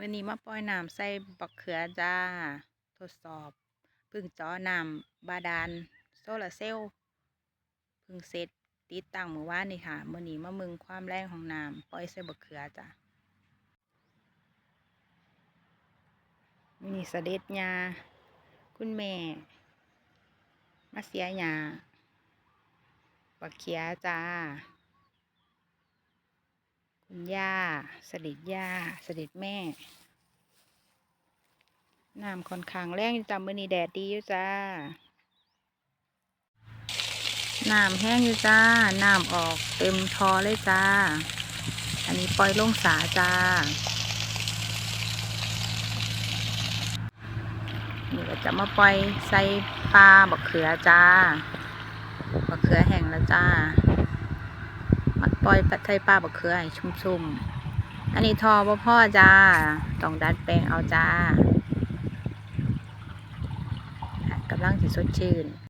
มื้อนี้มาปล่อยน้ำใส่บักเขือจ้า ทดสอบ พึ่งจาะน้ำบาดาลโซลาเซลล์พึ่งเสร็จติดตั้งเมื่อวานนี่ค่ะมื้อนี้มาเบิ่งความแรงของน้ำปล่อยใส่บักเขือจ้ะมื้อนี้เสด็จยาคุณแม่ มาเสียยาบักเขียจ้า ย่าเสด็จย่าเสด็จแม่ น้ำค่อนข้างแรงอยู่จ้ามือนี้แดดดีอยู่จ้า น้ำแห้งอยู่จ้า น้ำออกเต็มทอเลยจ้า อันนี้ปล่อยลงสาจ้านี่ก็จะมาปล่อยใส่ปลาบักเขือจ้าบักเขือแห้งแล้วจ้า ล่อยไทยปลาบักเขือให้ชุ่มๆ อันนี้ทอบ่พ่อจ้า ต้องดัดแปลงเอาจ้ากำลังสิสดชื่น